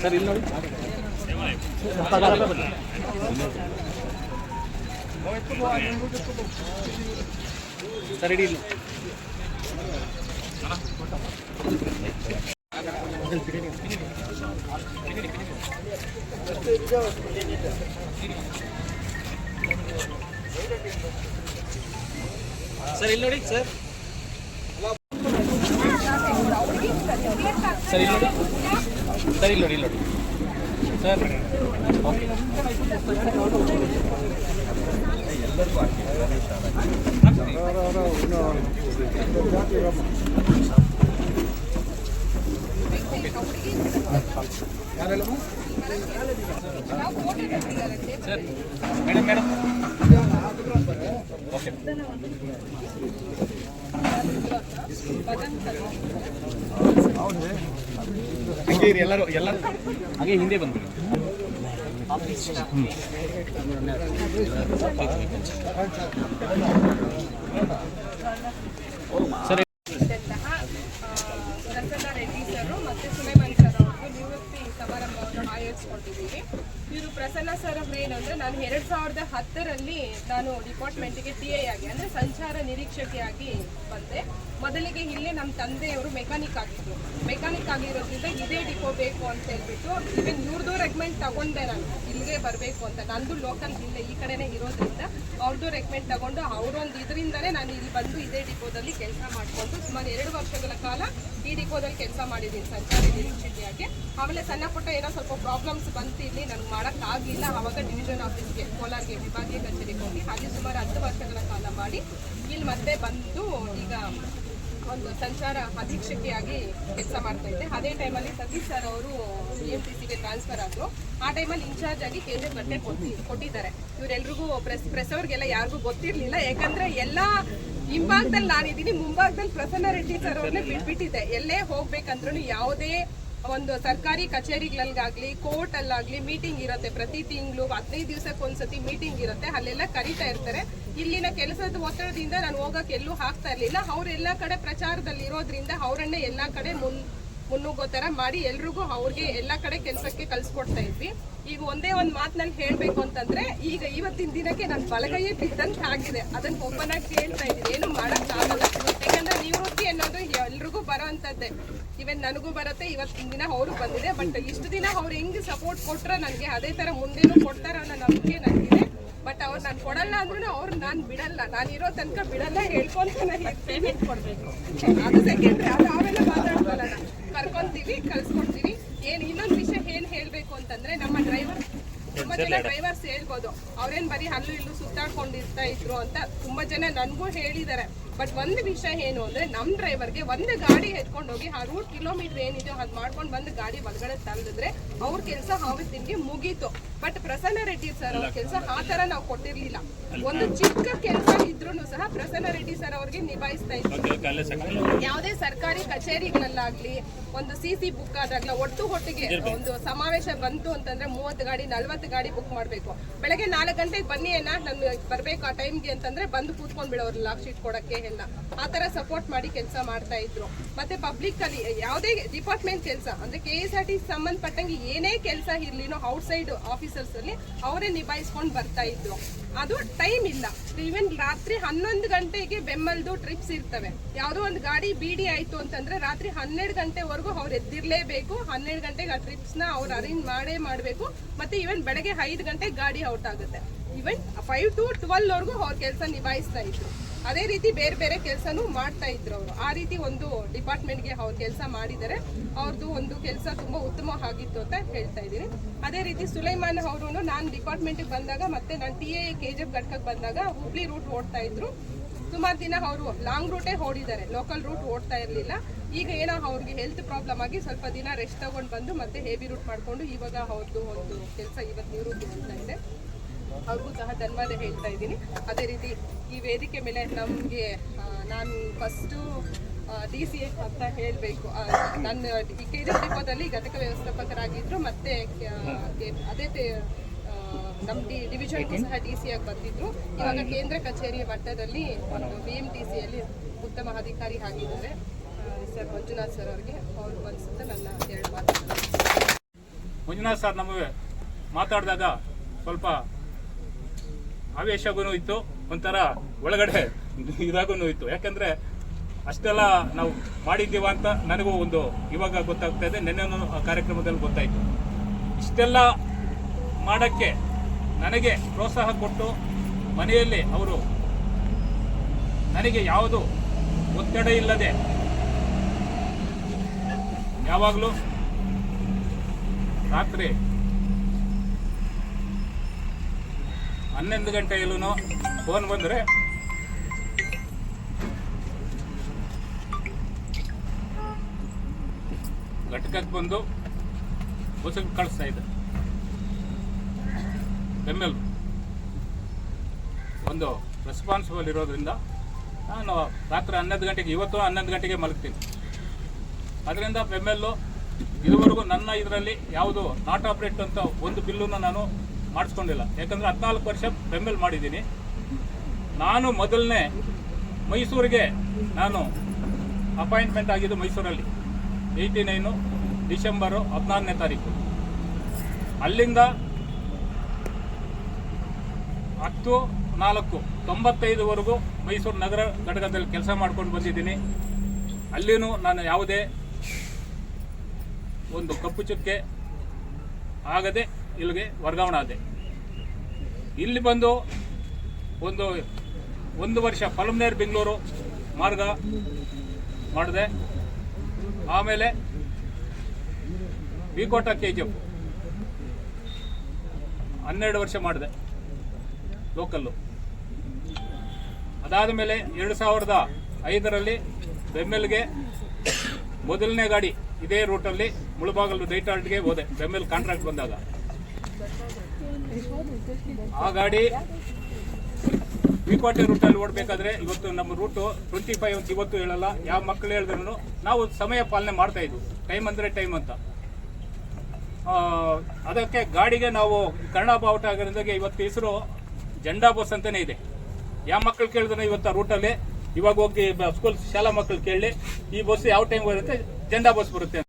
Sir ಇಲ್ಲಿ ನೋಡಿ sir. ಇಡಿ sir ಇಲ್ಲಿ ನೋಡಿ ಸರ್ ಸರ್ ನೋಡಿ. ಸರ್ ಇಲ್ಲಿ ನೋಡಿ ಇಲ್ಲಿ ನೋಡಿ. Sir okay. Sir madam madam. Okay. ಎಲ್ಲರೂ ಎಲ್ಲರೂ. ಹಾಗೆ ಹಿಂದೆ ಬಂದ್ಬಿಡಿ ಇವರು ಪ್ರಸನ್ನ ಸರ್ ಅವ್ರ ಏನು ಅಂದ್ರೆ ನಾನು ಎರಡ್ ಸಾವಿರದ ಹತ್ತರಲ್ಲಿ ನಾನು ಡಿಪಾರ್ಟ್ಮೆಂಟ್ಗೆ ಟಿ ಐ ಆಗಿ, ಅಂದ್ರೆ ಸಂಚಾರ ನಿರೀಕ್ಷಕಿಯಾಗಿ ಬಂದೆ. ಮೊದಲಿಗೆ ಇಲ್ಲೇ ನಮ್ಮ ತಂದೆಯವರು ಮೆಕ್ಯಾನಿಕ್ ಆಗಿದ್ರು. ಮೆಕ್ಯಾನಿಕ್ ಆಗಿರೋದ್ರಿಂದ ಇದೇ ಡಿಪೋ ಬೇಕು ಅಂತ ಹೇಳ್ಬಿಟ್ಟು ಇವನ್ ಇವ್ರದ್ದು ರೆಕಮೆಂಡ್ ತಗೊಂಡೆ ನಾನು. ಇಲ್ಲಿಗೆ ಬರಬೇಕು ಅಂತ. ನಂದು ಲೋಕಲ್ ಇಲ್ಲೇ ಈ ಕಡೆನೇ ಇರೋದ್ರಿಂದ ಅವ್ರದ್ದು ರೆಕಮೆಂಡ್ ತಗೊಂಡು ಅವರೊಂದು ಇದರಿಂದನೇ ನಾನು ಇಲ್ಲಿ ಬಂದು ಇದೇ ಡಿಪೋದಲ್ಲಿ ಕೆಲಸ ಮಾಡಿಕೊಂಡು ಸುಮಾರು ಎರಡು ವರ್ಷಗಳ ಕಾಲ ಈ ಡಿಪೋದಲ್ಲಿ ಕೆಲಸ ಮಾಡಿದ್ದೀನಿ, ಸರ್ಕಾರಿ ನಿರೀಕ್ಷೆಯಾಗಿ. ಆಮೇಲೆ ಸಣ್ಣ ಪುಟ್ಟ ಏನೋ ಸ್ವಲ್ಪ ಪ್ರಾಬ್ಲಮ್ಸ್ ಬಂತು ಇಲ್ಲಿ ನನಗೆ ಮಾಡೋಕ್ಕಾಗಿಲ್ಲ ಆವಾಗ ಡಿವಿಷನ್ ಆಫೀಸ್ಗೆ ಕೋಲಾರ್ಗೆ, ವಿಭಾಗೀಯ ಕಚೇರಿಗೆ ಹೋಗಿ ಹಾಗೆ ಸುಮಾರು ಹತ್ತು ವರ್ಷಗಳ ಕಾಲ ಮಾಡಿ ಇಲ್ಲಿ ಮತ್ತೆ ಬಂದು ಈಗ ಒಂದು ಸಂಚಾರ ಅಧೀಕ್ಷಕಿಯಾಗಿ ಕೆಲಸ ಮಾಡ್ತಾ ಇದ್ದೆ. ಅದೇ ಟೈಮಲ್ಲಿ ಸತೀಶ್ ಸರ್ ಅವರು ಸಿ ಎಂ ಸಿ ಸಿಗೆ ಟ್ರಾನ್ಸ್ಫರ್ ಆದರು. ಆ ಟೈಮಲ್ಲಿ ಇನ್ಚಾರ್ಜ್ ಆಗಿ ಕೆ ಜೆ ಬಟ್ಟೆ ಕೊಟ್ಟಿ ಕೊಟ್ಟಿದ್ದಾರೆ. ಇವರೆಲ್ರಿಗೂ ಪ್ರೆಸ್ ಪ್ರೆಸ್ ಅವ್ರಿಗೆಲ್ಲ ಯಾರಿಗೂ ಗೊತ್ತಿರಲಿಲ್ಲ. ಯಾಕಂದರೆ ಎಲ್ಲ ಹಿಂಭಾಗದಲ್ಲಿ ನಾನಿದ್ದೀನಿ, ಮುಂಭಾಗದಲ್ಲಿ ಪ್ರಸನ್ನ ರೆಡ್ಡಿ ಸರ್ ಅವ್ರನ್ನೇ ಬಿಟ್ಬಿಟ್ಟಿದ್ದೆ ಎಲ್ಲೇ ಹೋಗ್ಬೇಕಂದ್ರೂ ಯಾವುದೇ ಒಂದು ಸರ್ಕಾರಿ ಕಚೇರಿಗಳಲ್ಲಾಗಲಿ ಕೋರ್ಟ್ ಅಲ್ಲಾಗ್ಲಿ ಮೀಟಿಂಗ್ ಇರುತ್ತೆ. ಪ್ರತಿ ತಿಂಗಳು ಹದಿನೈದು ದಿವಸಕ್ಕೆ ಒಂದ್ಸತಿ ಮೀಟಿಂಗ್ ಇರುತ್ತೆ. ಅಲ್ಲೆಲ್ಲ ಕರೀತಾ ಇರ್ತಾರೆ. ಇಲ್ಲಿನ ಕೆಲಸದ ಒತ್ತಡದಿಂದ ನಾನು ಹೋಗಕ್ಕೆ ಎಲ್ಲೂ ಹಾಕ್ತಾ ಇರಲಿಲ್ಲ. ಅವ್ರೆಲ್ಲ ಕಡೆ ಪ್ರಚಾರದಲ್ಲಿ ಇರೋದ್ರಿಂದ ಅವರನ್ನೇ ಎಲ್ಲ ಕಡೆ ಮುನ್ ಮುನ್ನುಗ್ಗೋ ಥರ ಮಾಡಿ ಎಲ್ರಿಗೂ ಅವ್ರಿಗೆ ಎಲ್ಲ ಕಡೆ ಕೆಲಸಕ್ಕೆ ಕಲ್ಸ್ಕೊಡ್ತಾ ಇದ್ವಿ. ಈಗ ಒಂದೇ ಒಂದು ಮಾತಿನಲ್ಲಿ ಹೇಳಬೇಕು ಅಂತಂದ್ರೆ, ಈಗ ಇವತ್ತಿನ ದಿನಕ್ಕೆ ನನ್ನ ಬಲಗೈಯೇ ಬಿದ್ದಂತೆ ಆಗಿದೆ. ಅದನ್ನ ಓಪನ್ ಆಗಿ ಇದ್ದೀನಿ. ಏನು ಆಗಲ್ಲ. ಯಾಕಂದ್ರೆ ನಿವೃತ್ತಿ ಅನ್ನೋದು ಎಲ್ರಿಗೂ ಬರೋವಂಥದ್ದೇ ಇವನ್ ನನಗೂ ಬರುತ್ತೆ, ಇವತ್ತಿನ ದಿನ ಅವ್ರಿಗೆ ಬಂದಿದೆ. ಬಟ್ ಇಷ್ಟು ದಿನ ಅವ್ರು ಹೆಂಗೆ ಸಪೋರ್ಟ್ ಕೊಟ್ರ ನನಗೆ ಅದೇ ತರ ಮುಂದೆನೂ ಕೊಡ್ತಾರ ಅನ್ನೋ ನಂಬಿಕೆ ನನಗಿದೆ ಬಟ್ ಅವ್ರು ನಾನು ಕೊಡಲ್ಲ ಅಂದ್ರೂ ಅವ್ರು ನಾನು ಬಿಡಲ್ಲ. ನಾನು ಇರೋ ತನಕ ಬಿಡಲ್ಲ ಹೇಳ್ಕೊಂತ ಪೇಮೆಂಟ್ ಕೊಡಬೇಕು. ಅದು ಸೆಕೆಂಡ್ರಿ ಅದು ಅವೆಲ್ಲ ಮಾತಾಡ್ಕೊಳ್ಳೋಣ. ಕರ್ಕೊಂತೀವಿ ಕಳ್ಸ್ಕೊಡ್ತೀವಿ. ಏನು ಇನ್ನೊಂದು ವಿಷಯ ಏನು ಹೇಳಬೇಕು ಅಂತಂದ್ರೆ ನಮ್ಮ ಡ್ರೈವರ್ ತುಂಬಾ ಜನ ಡ್ರೈವರ್ಸ್ ಹೇಳ್ಬೋದು. ಅವ್ರೇನ್ ಬರೀ ಅಲ್ಲೂ ಇಲ್ಲೂ ಸುತ್ತಾಡ್ಕೊಂಡಿರ್ತಾ ಇದ್ರು ಅಂತ ತುಂಬಾ ಜನ ನನಗೂ ಹೇಳಿದ್ದಾರೆ. ಬಟ್ ಒಂದು ವಿಷಯ ಏನು ಅಂದ್ರೆ ನಮ್ ಡ್ರೈವರ್ಗೆ ಒಂದು ಗಾಡಿ ಎತ್ಕೊಂಡು ಹೋಗಿ ಆ ರೂಟ್ ಕಿಲೋಮೀಟರ್ ಏನಿದೆಯೋ ಅದ್ ಮಾಡ್ಕೊಂಡು ಬಂದು ಗಾಡಿ ಒಳಗಡೆ ತಂದಿದ್ರೆ ಅವ್ರ ಕೆಲಸ ಆವತ್ತಿನ್ಗೆ ಮುಗೀತು. ಬಟ್ ಪ್ರಸನ್ನ ರೆಡ್ಡಿ ಸರ್ ಅವ್ರ ಕೆಲಸ ಆ ತರ ನಾವು ಕೊಟ್ಟಿರ್ಲಿಲ್ಲ. ಒಂದು ಚಿಕ್ಕ ಕೆಲಸ ಇದ್ರೂ ಪ್ರಸನ್ನ ರೆಡ್ಡಿ ಸರ್ ಅವ್ರಿಗೆ ನಿಭಾಯಿಸ್ತಾ ಇದ್ದೀವಿ. ಯಾವುದೇ ಸರ್ಕಾರಿ ಕಚೇರಿಗಳಲ್ಲಾಗ್ಲಿ ಒಂದು ಸಿ ಸಿ ಬುಕ್ ಆದಾಗ್ಲ ಒಟ್ಟು ಒಟ್ಟಿಗೆ ಒಂದು ಸಮಾವೇಶ ಬಂತು ಅಂತಂದ್ರೆ ಮೂವತ್ತು ಗಾಡಿ ನಲ್ವತ್ತು ಗಾಡಿ ಬುಕ್ ಮಾಡ್ಬೇಕು. ಬೆಳಗ್ಗೆ ನಾಲ್ಕು ಗಂಟೆಗೆ ಬನ್ನಿ ಏನ ನಮ್ಗೆ ಬರ್ಬೇಕು ಆ ಟೈಮ್ಗೆ ಅಂತಂದ್ರೆ ಬಂದು ಕೂತ್ಕೊಂಡ್ ಬಿಡೋರು ಲಾಕ್ ಶೀಟ್ ಕೊಡಕ್ಕೆ ಎಲ್ಲ ಆ ತರ ಸಪೋರ್ಟ್ ಮಾಡಿ ಕೆಲಸ ಮಾಡ್ತಾ ಇದ್ರು. ಮತ್ತೆ ಪಬ್ಲಿಕ್ ಅಲ್ಲಿ ಯಾವುದೇ ಡಿಪಾರ್ಟ್ಮೆಂಟ್ ಕೆಲಸ ಅಂದ್ರೆ ಕೆ ಎಸ್ ಆರ್ ಟಿ ಸಂಬಂಧಪಟ್ಟಂಗೆ ಏನೇ ಕೆಲಸ ಇರ್ಲಿನೋ ಔಟ್ ಸೈಡ್ ಆಫೀಸರ್ಸ್ ಅಲ್ಲಿ ಅವರೇ ನಿಭಾಯಿಸ್ಕೊಂಡು ಬರ್ತಾ ಇದ್ರು. ಅದು ಟೈಮ್ ಇಲ್ಲ. ಈವನ್ ರಾತ್ರಿ ಹನ್ನೊಂದು ಗಂಟೆಗೆ ಬೆಮ್ಮಲ್ದು ಟ್ರಿಪ್ಸ್ ಇರ್ತವೆ. ಯಾವುದೋ ಒಂದು ಗಾಡಿ ಬಿಡಿ ಆಯ್ತು ಅಂತಂದ್ರೆ ರಾತ್ರಿ ಹನ್ನೆರಡು ಗಂಟೆವರೆಗೂ ಅವ್ರು ಎದ್ದಿರ್ಲೇಬೇಕು. ಹನ್ನೆರಡು ಗಂಟೆಗೆ ಆ ಟ್ರಿಪ್ಸ್ನ ಅವ್ರು ಅರೇಂಜ್ ಮಾಡೇ ಮಾಡಬೇಕು. ಮತ್ತೆ ಈವನ್ ಬೆಳಗ್ಗೆ ಐದು ಗಂಟೆಗೆ ಗಾಡಿ ಔಟ್ ಆಗುತ್ತೆ. ಈವನ್ ಫೈವ್ ಟು ಟ್ವೆಲ್ವರೆಗೂ ಅವ್ರ ಕೆಲಸ ನಿಭಾಯಿಸ್ತಾ ಇದ್ರು. ಅದೇ ರೀತಿ ಬೇರೆ ಬೇರೆ ಕೆಲಸನೂ ಮಾಡ್ತಾ ಇದ್ರು ಅವರು. ಆ ರೀತಿ ಒಂದು ಡಿಪಾರ್ಟ್ಮೆಂಟ್ಗೆ ಅವ್ರು ಕೆಲಸ ಮಾಡಿದರೆ ಅವ್ರದ್ದು ಒಂದು ಕೆಲಸ ತುಂಬಾ ಉತ್ತಮ ಆಗಿತ್ತು ಅಂತ ಹೇಳ್ತಾ ಇದ್ದೀನಿ. ಅದೇ ರೀತಿ ಸುಲೈಮಾನ್ ಅವರು ನಾನು ಡಿಪಾರ್ಟ್ಮೆಂಟ್ಗೆ ಬಂದಾಗ ಮತ್ತೆ ನಾನು T A K G F ಘಟಕಕ್ಕೆ ಬಂದಾಗ ಹುಬ್ಳಿ ರೂಟ್ ಓಡ್ತಾ ಇದ್ರು. ಸುಮಾರು ದಿನ ಅವರು ಲಾಂಗ್ ರೂಟೇ ಓಡಿದ್ದಾರೆ. ಲೋಕಲ್ ರೂಟ್ ಓಡ್ತಾ ಇರಲಿಲ್ಲ. ಈಗ ಏನೋ ಅವ್ರಿಗೆ ಹೆಲ್ತ್ ಪ್ರಾಬ್ಲಮ್ ಆಗಿ ಸ್ವಲ್ಪ ದಿನ ರೆಸ್ಟ್ ತಗೊಂಡು ಬಂದು ಮತ್ತೆ ಹೆವಿ ರೂಟ್ ಮಾಡಿಕೊಂಡು ಇವಾಗ ಅವ್ರದ್ದು ಒಂದು ಕೆಲಸ ಇವತ್ತು ನಿವೃತ್ತಿ ಅಂತ ಇದೆ. ಅವ್ರಿಗೂ ಸಹ ಧನ್ಯವಾದ ಹೇಳ್ತಾ ಇದ್ದೀನಿ. ಅದೇ ರೀತಿ ಈ ವೇದಿಕೆ ಮೇಲೆ ನಮಗೆ ನಾನು ಫಸ್ಟು ಡಿ ಸಿ ಎಫ್ ಅಂತ ಹೇಳಬೇಕು. ನನ್ನ ಈ ಕೆ ಜಿ ದೀಪದಲ್ಲಿ ಘಟಕ ವ್ಯವಸ್ಥಾಪಕರಾಗಿದ್ದರು ಮತ್ತು ಅದೇ ನಮ್ಮ ಡಿ ಡಿವಿಷನ್ಗೂ ಸಹ ಡಿ ಸಿ ಆಗಿ ಬಂದಿದ್ರು. ಇವಾಗ ಕೇಂದ್ರ ಕಚೇರಿಯ ಮಟ್ಟದಲ್ಲಿ ಬಿ ಎಂ ಟಿ ಸಿಯಲ್ಲಿ ಉತ್ತಮ ಅಧಿಕಾರಿ ಆಗಿದ್ದಾರೆ. ಸರ್ ಮಂಜುನಾಥ್ ಸರ್ ಅವರಿಗೆ ಅವ್ರು ಅನ್ಸುತ್ತೆ ನನ್ನ ಎರಡು ಮಾತು ಮಂಜುನಾಥ್ ಸರ್, ನಮಗೆ ಮಾತಾಡಿದಾಗ ಸ್ವಲ್ಪ ಆವೇಶಗೂ ಇತ್ತು ಒಂಥರ ಒಳಗಡೆ ಇದಾಗೂ ಇತ್ತು ಯಾಕಂದ್ರೆ ಅಷ್ಟೆಲ್ಲ ನಾವು ಮಾಡಿದ್ದೀವ ಅಂತ ನನಗೂ ಒಂದು ಇವಾಗ ಗೊತ್ತಾಗ್ತಾ ಇದೆ, ನಿನ್ನೆ ಕಾರ್ಯಕ್ರಮದಲ್ಲಿ ಗೊತ್ತಾಯಿತು. ಇಷ್ಟೆಲ್ಲ ಮಾಡಕ್ಕೆ ನನಗೆ ಪ್ರೋತ್ಸಾಹ ಕೊಟ್ಟು ಮನೆಯಲ್ಲಿ ಅವರು ನನಗೆ ಯಾವುದು ಒತ್ತಡ ಇಲ್ಲದೆ ಯಾವಾಗಲೂ ರಾತ್ರಿ ಹನ್ನೊಂದು ಗಂಟೆಯಲ್ಲೂ ಫೋನ್ ಬಂದರೆ ಘಟಕಕ್ಕೆ ಬಂದು ಹೊಸಕ್ಕೆ ಕಳಿಸ್ತಾ ಇದ್ದೆ. ಬೆಮ್ಮೆಲ್ ಒಂದು ರೆಸ್ಪಾನ್ಸಿಬಲ್ ಇರೋದ್ರಿಂದ ನಾನು ರಾತ್ರಿ ಹನ್ನೊಂದು ಗಂಟೆಗೆ, ಇವತ್ತು ಹನ್ನೊಂದು ಗಂಟೆಗೆ ಮಲಗ್ತೀನಿ. ಅದರಿಂದ ಬೆಮ್ಮೆಲ್ಲು ಇದುವರೆಗೂ ನನ್ನ ಇದರಲ್ಲಿ ಯಾವುದು ನಾಟ್ ಆಪ್ರೇಟ್ ಅಂತ ಒಂದು ಬಿಲ್ಲನ್ನು ನಾನು ಮಾಡಿಸ್ಕೊಂಡಿಲ್ಲ. ಯಾಕಂದರೆ ಹದಿನಾಲ್ಕು ವರ್ಷ ಬೆಂಬಲ ಮಾಡಿದ್ದೀನಿ. ನಾನು ಮೊದಲನೇ ಮೈಸೂರಿಗೆ ನಾನು ಅಪಾಯಿಂಟ್ಮೆಂಟ್ ಆಗಿದ್ದು ಮೈಸೂರಲ್ಲಿ. ಏಯ್ಟಿ ನೈನು ಡಿಸೆಂಬರು ಹದಿನಾರನೇ ತಾರೀಕು. ಅಲ್ಲಿಂದ ಹತ್ತು, ನಾಲ್ಕು, ತೊಂಬತ್ತೈದುವರೆಗೂ ಮೈಸೂರು ನಗರ ಘಟಕದಲ್ಲಿ ಕೆಲಸ ಮಾಡ್ಕೊಂಡು ಬಂದಿದ್ದೀನಿ. ಅಲ್ಲಿನೂ ನಾನು ಯಾವುದೇ ಒಂದು ಕಪ್ಪು ಚುಕ್ಕೆ ಆಗದೆ ಇಲ್ಲಿಗೆ ವರ್ಗಾವಣೆ ಆದೆ. ಇಲ್ಲಿ ಬಂದು ಒಂದು ಒಂದು ವರ್ಷ ಪಲಮ್ನೇರ್ ಬೆಂಗಳೂರು ಮಾರ್ಗ ಮಾಡಿದೆ. ಆಮೇಲೆ ವಿಕೋಟ ಕೆ ಜಿ ಎಫ್ ಹನ್ನೆರಡು ವರ್ಷ ಮಾಡಿದೆ ಲೋಕಲ್ಲು ಅದಾದ ಮೇಲೆ ಎರಡು ಸಾವಿರದ ಐದರಲ್ಲಿ ಬೆಮ್ಮೆಲ್ಗೆ ಮೊದಲನೇ ಗಾಡಿ ಇದೇ ರೂಟಲ್ಲಿ ಮುಳುಬಾಗಲು ಡೈಟಾಲ್ಟ್ಗೆ ಹೋದೆ. ಬೆಮ್ಮೆಲ್ ಕಾಂಟ್ರಾಕ್ಟ್ ಬಂದಾಗ. ಆ ಗಾಡಿ ವಿಕೋಟೆ ರೂಟಲ್ಲಿ ಓಡಬೇಕಾದ್ರೆ ಇವತ್ತು ನಮ್ಮ ರೂಟು ಟ್ವೆಂಟಿ ಫೈವ್ ಅಂತ ಇವತ್ತು ಹೇಳಲ್ಲ. ಯಾವ ಮಕ್ಕಳು ಹೇಳಿದ್ರು ನಾವು ಸಮಯ ಪಾಲನೆ ಮಾಡ್ತಾ ಇದ್ವು. ಟೈಮ್ ಅಂದರೆ ಟೈಮ್ ಅಂತ. ಅದಕ್ಕೆ ಗಾಡಿಗೆ ನಾವು ಕನ್ನಡ ಬಾವುಟ ಆಗಿರೋದಾಗೆ ಇವತ್ತು ಹೆಸರು ಜಂಡಾ ಬಸ್ ಅಂತಾನೆ ಇದೆ. ಯಾವ ಮಕ್ಕಳು ಕೇಳಿದ್ರೆ ಇವತ್ತು ಆ ರೂಟಲ್ಲಿ ಇವಾಗ ಹೋಗಿ ಸ್ಕೂಲ್ ಶಾಲಾ ಮಕ್ಕಳು ಕೇಳಿ, ಈ ಬಸ್ ಯಾವ ಟೈಮ್ ಬರುತ್ತೆ? ಜಂಡಾ ಬಸ್ ಬರುತ್ತೆ